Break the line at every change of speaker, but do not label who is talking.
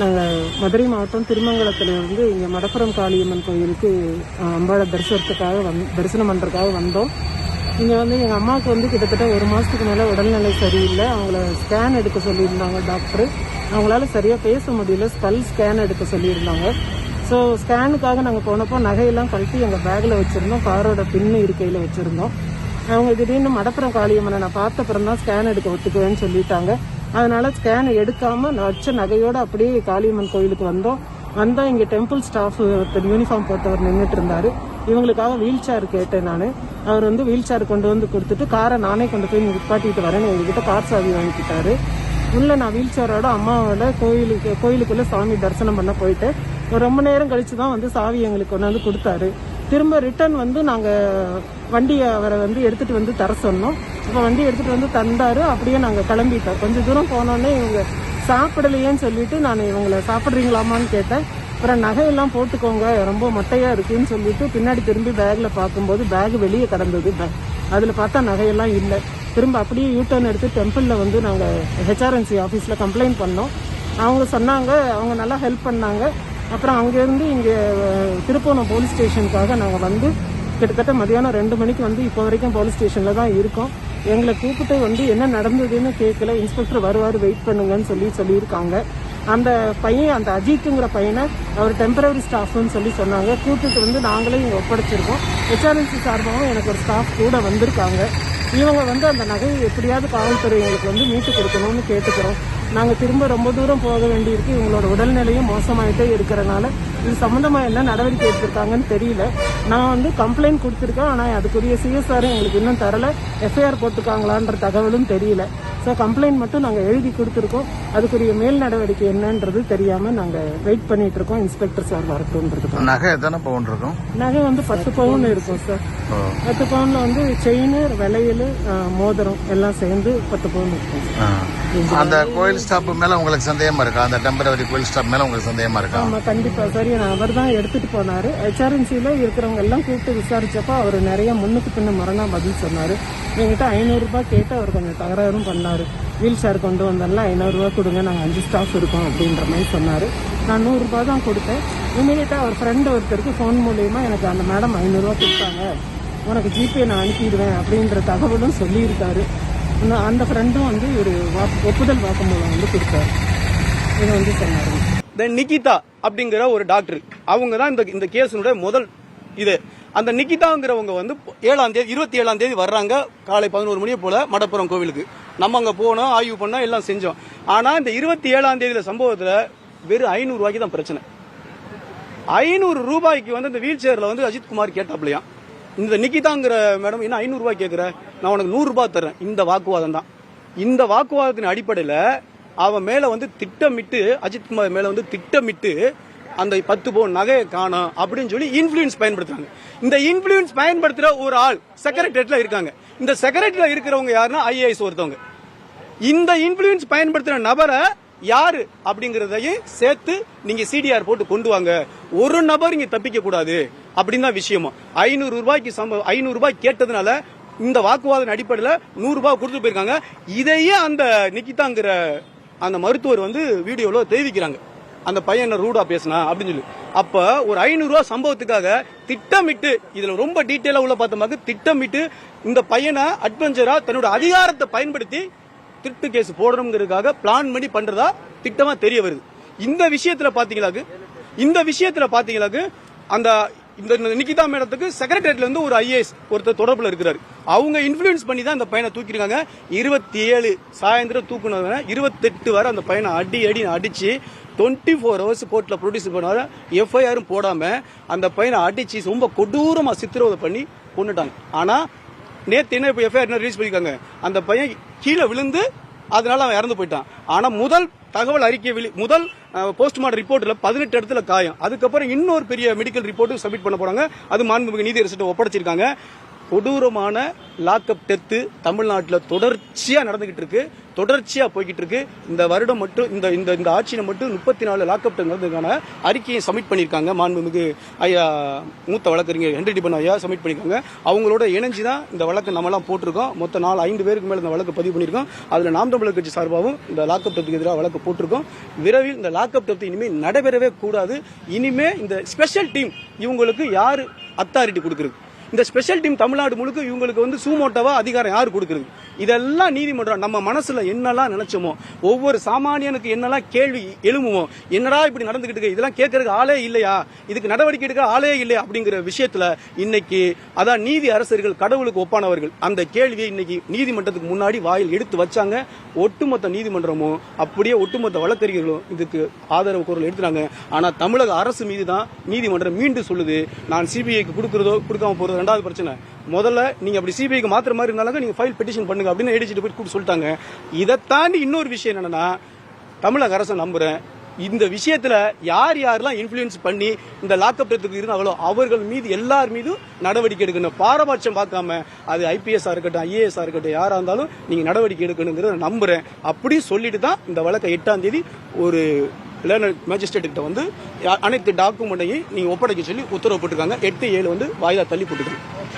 நாங்கள் மதுரை மாவட்டம் திருமங்கலத்தில் இருந்து இங்கே மடப்புறம் காளியம்மன் கோயிலுக்கு அஹ், தரிசனத்துக்காக வந் தரிசனம் பண்ணுறதுக்காக வந்தோம். இங்கே வந்து எங்கள் அம்மாவுக்கு வந்து கிட்டத்தட்ட ஒரு மாதத்துக்கு மேலே உடல்நிலை சரியில்லை. அவங்கள ஸ்கேன் எடுக்க சொல்லியிருந்தாங்க டாக்டரு அவங்களால சரியாக பேச முடியல. ஸ்கல் ஸ்கேன் எடுக்க சொல்லியிருந்தாங்க. ஸோ ஸ்கேனுக்காக நாங்கள் போனப்போ நகையெல்லாம் கழட்டி எங்கள் பேக்கில் வச்சுருந்தோம். காரோட பின்னு இருக்கையில் வச்சுருந்தோம். அவங்க திடீர்னு மடப்புறம் காளியம்மனை நான் பார்த்த அப்புறம் தான் ஸ்கேன் எடுக்க ஒத்துக்குவேன்னு சொல்லிட்டாங்க. அதனால ஸ்கேன் எடுக்காம நச்ச வச்ச நகையோட அப்படியே காளியம்மன் கோயிலுக்கு வந்தோம். வந்தா இங்க டெம்பிள் ஸ்டாஃப் ஒருத்தர் யூனிஃபார்ம் போட்டவர் நின்றுட்டு இருந்தாரு. இவங்களுக்காக வீல் சேர் கேட்டேன் நான். அவர் வந்து வீல் சேர் கொண்டு வந்து கொடுத்துட்டு காரை நானே கொண்டு போய் நிப்பாட்டிட்டு வரேன்னு எங்ககிட்ட கார் சாவி வாங்கிக்கிட்டாரு. உள்ள நான் வீல் சேரோட அம்மாவோட கோயிலுக்கு கோயிலுக்குள்ள சாமி தரிசனம் பண்ண போயிட்டு ரொம்ப நேரம் கழிச்சு தான் வந்து சாவி எங்களுக்கு கொண்டு வந்து கொடுத்தாரு. திரும்ப ரிட்டர்ன் வந்து நாங்கள் வண்டியை அவரை வந்து எடுத்துகிட்டு வந்து தர சொன்னோம். இப்போ வண்டி எடுத்துகிட்டு வந்து தந்தார். அப்படியே நாங்கள் கிளம்பிட்டோம். கொஞ்சம் தூரம் போனோடனே இவங்க சாப்பிடலையேன்னு சொல்லிட்டு நான் இவங்களை சாப்பிட்றீங்களாமான்னு கேட்டேன். அப்புறம் நகையெல்லாம் போட்டுக்கோங்க. ரொம்ப மொட்டையாக இருக்குன்னு சொல்லிட்டு பின்னாடி திரும்பி பேக்கில் பார்க்கும்போது பேக் வெளியே கிடந்தது. பே அதில் பார்த்தா நகையெல்லாம் இல்லை. திரும்ப அப்படியே யூ எடுத்து டெம்பிளில் வந்து நாங்கள் ஹெச்ஆர்என்சி ஆஃபீஸில் கம்ப்ளைண்ட் பண்ணோம். அவங்க சொன்னாங்க. அவங்க நல்லா ஹெல்ப் பண்ணாங்க. அப்புறம் அங்கேருந்து இங்கே திருப்பூணம் போலீஸ் ஸ்டேஷனுக்காக நாங்கள் வந்து கிட்டத்தட்ட மதியானம் ரெண்டு மணிக்கு வந்து இப்போ வரைக்கும் போலீஸ் ஸ்டேஷனில் தான் இருக்கோம். எங்களை கூப்பிட்டு வந்து என்ன நடந்ததுன்னு கேட்கல இன்ஸ்பெக்டர் வருவார் வெயிட் பண்ணுங்கன்னு சொல்லி சொல்லியிருக்காங்க. அந்த பையன் அந்த அஜித்துங்கிற பையனை அவர் டெம்பரரி ஸ்டாஃப்னு சொல்லி சொன்னாங்க. கூப்பிட்டு வந்து நாங்களே இங்கே ஒப்படைச்சிருக்கோம். ஹெச்ஆர்என்சி சார்பாகவும் எனக்கு ஒரு ஸ்டாஃப் கூட வந்திருக்காங்க. இவங்க வந்து அந்த நகையை எப்படியாவது காவல்துறை எங்களுக்கு வந்து மீட்டு கொடுக்கணும்னு கேட்டுக்கிறோம். நாங்கள் திரும்ப ரொம்ப தூரம் போக வேண்டியிருக்கு. இவங்களோட உடல்நிலையும் மோசமாயிட்டே இருக்கிறனால இது சம்மந்தமாக என்ன நடவடிக்கை எடுத்திருக்காங்கன்னு தெரியல. நான் வந்து கம்ப்ளைண்ட் கொடுத்துருக்கேன். ஆனால் அதுக்குரிய சிஎஸ்ஆர் எங்களுக்கு இன்னும் தரல. எஃப்ஐஆர் போட்டிருக்காங்களான்ற தகவலும் தெரியல. ஸோ கம்ப்ளைண்ட் மட்டும் நாங்கள் எழுதி கொடுத்துருக்கோம். அதுக்குரிய மேல் நடவடிக்கை என்னன்றது தெரியாமல் நாங்கள் வெயிட் பண்ணிட்டு இருக்கோம் இன்ஸ்பெக்டர் சார் வரட்டும்ன்றதுக்கு
நகை எத்தனை பவுன் இருக்கும்?
நகை வந்து பத்து பவுன் இருக்கும் சார். பத்து பவுன்ல வந்து செயின் வளையல் அஹ், மோதிரம் எல்லாம் சேர்ந்து பத்து பவுன் இருக்கும்.
அந்த கோயில் ஸ்டாப் மேல உங்களுக்கு சந்தேகமா இருக்கா? அந்த டெம்பரவரி கோயில் ஸ்டாப் மேல உங்களுக்கு சந்தேகமா இருக்கா?
ஆமா கண்டிப்பா சரி அவர் தான் எடுத்துட்டு போனாரு. ஹெச்ஆர்என்சில இருக்கிறவங்க எல்லாம் கூப்பிட்டு விசாரிச்சப்போ அவர் நிறைய முன்னுக்கு பின்ன மரணா பதில் சொன்னாரு. என்கிட்ட ஐநூறு ரூபாய் கேட்டு அவர் கொஞ்சம் தகராறும் பண்ணாரு. வீல் சேர் கொண்டு வந்தோம்னா ஐநூறுரூவா கொடுங்க நாங்கள் அஞ்சு ஸ்டாஃப் இருக்கோம் அப்படின்ற மாதிரி சொன்னார். நான் நூறுரூபா தான் கொடுத்தேன். இமீடியட்டாக அவர் ஃப்ரெண்டு ஒருத்தருக்கு ஃபோன் மூலியமா எனக்கு அந்த மேடம் ஐநூறுரூவா கொடுத்தாங்க. உனக்கு ஜிபே நான் அனுப்பிடுவேன் அப்படின்ற தகவலும் சொல்லியிருக்காரு. இன்னும் அந்த ஃப்ரெண்டும் வந்து ஒரு வாக்கு- ஒப்புதல் வாக்குமூலம் வந்து கொடுத்தாரு. இதை வந்து சொன்னார்.
தென் நிகிதா அப்படிங்கிற ஒரு டாக்டர் அவங்க தான் இந்த இந்த கேஸினுடைய முதல் இது. அந்த நிகிதாங்கிறவங்க வந்து ஏழாம் தேதி இருபத்தி ஏழாம் தேதி வர்றாங்க. காலை பதினோரு மணியை போல மடப்புறம் கோவிலுக்கு. நம்ம அங்கே போனோம் ஆய்வு பண்ணோம் எல்லாம் செஞ்சோம். ஆனால் இந்த இருபத்தி ஏழாம் தேதியில் சம்பவத்தில் வெறும் ஐநூறுரூவாய்க்கு தான் பிரச்சனை. ஐநூறு ரூபாய்க்கு வந்து இந்த வீல் சேரில் வந்து அஜித் குமார் கேட்டாப்லையா? இந்த நிக்கிதாங்கிற மேடம் என்ன ஐநூறுரூவா கேட்குற நான் உனக்கு நூறுரூபா தரேன் இந்த வாக்குவாதம் தான். இந்த வாக்குவாதத்தின் அடிப்படையில் அவன் மேலே வந்து திட்டமிட்டு அஜித் குமார் வந்து திட்டமிட்டு அந்த பத்து பவுன் நகையை காணும் அப்படின்னு சொல்லி இன்ஃப்ளூயன்ஸ் பயன்படுத்துறாங்க. இந்த இன்ஃப்ளூயன்ஸ் பயன்படுத்துகிற ஒரு ஆள் செக்ரட்டரியேட்ல இருக்காங்க. இந்த செக்ரட்டரியில இருக்கிறவங்க யாருன்னா ஐஏஎஸ் ஒருத்தவங்க. இந்த இன்ஃபுளுன்ஸ் பயன்படுத்துற நபரை யாரு அப்படிங்கறதையும் சேர்த்து நீங்க சிடிஆர் போட்டு கொண்டு வாங்க. ஒரு நபர் இங்க தப்பிக்க கூடாது அப்படின்னு தான் விஷயமா. ஐநூறு ரூபாய்க்கு சம்ப ஐநூறு ரூபாய் கேட்டதுனால இந்த வாக்குவாதம் அடிப்படையில் நூறு ரூபாய் கொடுத்து போயிருக்காங்க. இதையே அந்த நிக்கிதாங்கிற அந்த மருத்துவர் வந்து வீடியோவில் தெரிவிக்கிறாங்க. அந்த பையன் என்ன ரூடா பேசினா அப்படின்னு சொல்லி. அப்ப ஒரு ஐநூறுவா சம்பவத்துக்காக திட்டமிட்டு இதுல ரொம்ப டீட்டெயிலா உள்ள பார்த்தோம்னாக்க திட்டமிட்டு இந்த பையனை அட்வென்ச்சரா தன்னோட அதிகாரத்தை பயன்படுத்தி திருட்டு கேஸ் போடணுங்கிறதுக்காக பிளான் பண்ணி பண்றதா திட்டமா தெரிய வருது. இந்த விஷயத்துல பாத்தீங்களாக்கு இந்த விஷயத்துல பாத்தீங்களாக்கு அந்த இந்த நிகிதா மேடத்துக்கு செக்ரட்டரியேட்ல இருந்து ஒரு ஐஏஎஸ் ஒருத்தர் தொடர்புல இருக்கிறாரு. அவங்க இன்ஃப்ளூயன்ஸ் பண்ணி தான் அந்த பையனை தூக்கிருக்காங்க இருபத்தி ஏழு சாயந்தரம் தூக்குனவங்க இருபத்தெட்டு வரை அந்த பையனை அடி அடி அடிச்சு டுவெண்ட்டி ஃபோர் ஹவர்ஸ் கோர்ட்டில் ப்ரொடியூஸ் பண்ணாத எஃப்ஐஆரும் போடாமல் அந்த பையனை அடித்து ரொம்ப கொடூரமாக சித்திரவதை பண்ணி கொண்டுட்டாங்க ஆனால் நேற்று என்ன இப்போ எஃப்ஐஆர் ரிலீஸ் பண்ணியிருக்காங்க அந்த பையன் கீழே விழுந்து அதனால அவன் இறந்து போயிட்டான். ஆனால் முதல் தகவல் அறிக்கை வெளி- முதல் போஸ்ட்மார்டம் ரிப்போர்ட்டில் பதினெட்டு இடத்துல காயம். அதுக்கப்புறம் இன்னொரு பெரிய மெடிக்கல் ரிப்போர்ட்டும் சப்மிட் பண்ண போகிறாங்க அது மாண்புமிகு நீதி அரசு ஒப்படைச்சிருக்காங்க. கொடூரமான லாக்அப் டெத்து தமிழ்நாட்டில் தொடர்ச்சியாக நடந்துகிட்டு இருக்கு. தொடர்ச்சியாக போய்கிட்டு இருக்கு. இந்த வருடம் மட்டும் இந்த இந்த இந்த ஆட்சியில் மட்டும் முப்பத்தி நாலு லாக்அப் டெத் நடந்ததுக்கான அறிக்கையை சப்மிட் பண்ணியிருக்காங்க. மாண்புமிகு ஐயா மூத்த வழக்கறிஞர் ஹென்ரி டிபன் ஐயா சப்மிட் பண்ணியிருக்காங்க. அவங்களோட இணைஞ்சு தான் இந்த வழக்கு நம்மலாம் போட்டிருக்கோம். மொத்த நாலு ஐந்து பேருக்கு மேலே இந்த வழக்கு பதிவு பண்ணியிருக்கோம். அதில் நாம் தமிழர் கட்சி சார்பாகவும் இந்த லாக்அப் டெத்துக்கு எதிராக வழக்கு போட்டிருக்கோம். விரைவில் இந்த லாக்அப் டெத்து இனிமேல் நடைபெறவே கூடாது. இனிமே இந்த ஸ்பெஷல் டீம் இவங்களுக்கு யார் அத்தாரிட்டி கொடுக்குறது? இந்த ஸ்பெஷல் டீம் தமிழ்நாடு முழுக்க இவங்களுக்கு வந்து சூமோட்டோவா அதிகாரம் யார் கொடுக்குறது? இதெல்லாம் நீதிமன்றம் நம்ம மனசுல என்னெல்லாம் நினைச்சோமோ ஒவ்வொரு சாமானியனுக்கு என்னெல்லாம் கேள்வி எழுமுவோம் என்னடா இப்படி நடந்துகிட்டு இருக்கு? இதெல்லாம் கேட்கறதுக்கு ஆளே இல்லையா? இதுக்கு நடவடிக்கை எடுக்க ஆளே இல்லையா? அப்படிங்கிற விஷயத்துல இன்னைக்கு அதான் நீதி அரசர்கள் கடவுளுக்கு ஒப்பானவர்கள் அந்த கேள்வியை இன்னைக்கு நீதிமன்றத்துக்கு முன்னாடி வாயில் எடுத்து வச்சாங்க. ஒட்டுமொத்த நீதிமன்றமும் அப்படியே ஒட்டுமொத்த வழக்கறிஞர்களும் இதுக்கு ஆதரவு குரல் எடுத்துறாங்க ஆனா தமிழக அரசு மீது தான் நீதிமன்றம் மீண்டும் சொல்லுது. நான் சிபிஐக்கு கொடுக்கறதோ கொடுக்காம போறதோ ரெண்டாவது பிரச்சனை. முதல்ல நீங்க அப்படி சிபிஐக்கு மாத்திர மாதிரி இருந்தாலும் நீங்க ஃபைல் பெட்டிஷன் பண்ணுங்க அப்படின்னு ஏடிச்சிட்டு போய் கூப்பிட்டு சொல்லிட்டாங்க. இதை தாண்டி இன்னொரு விஷயம் என்னன்னா தமிழக அரசை நம்புறேன். இந்த விஷயத்துல யார் யாரெல்லாம் இன்ஃபுளுன்ஸ் பண்ணி இந்த லாக்அப் டெத்துக்கு இருந்தாங்களோ அவர்கள் மீது எல்லார் மீதும் நடவடிக்கை எடுக்கணும். பாரபட்சம் பார்க்காம அது ஐபிஎஸ் இருக்கட்டும் ஐஏஎஸ் இருக்கட்டும் யாரா இருந்தாலும் நீங்க நடவடிக்கை எடுக்கணுங்கிறத நம்புறேன். அப்படி சொல்லிட்டு தான் இந்த வழக்கை எட்டாம் தேதி ஒரு லேர்னர் மேஜிஸ்ட்ரேட் வந்து அனைத்து டாக்குமெண்ட்டையும் நீங்கள் ஒப்படைக்க சொல்லி உத்தரவு போட்டிருக்காங்க. எட்டு ஏழு வந்து வாய்தா தள்ளி போட்டுருக்காங்க.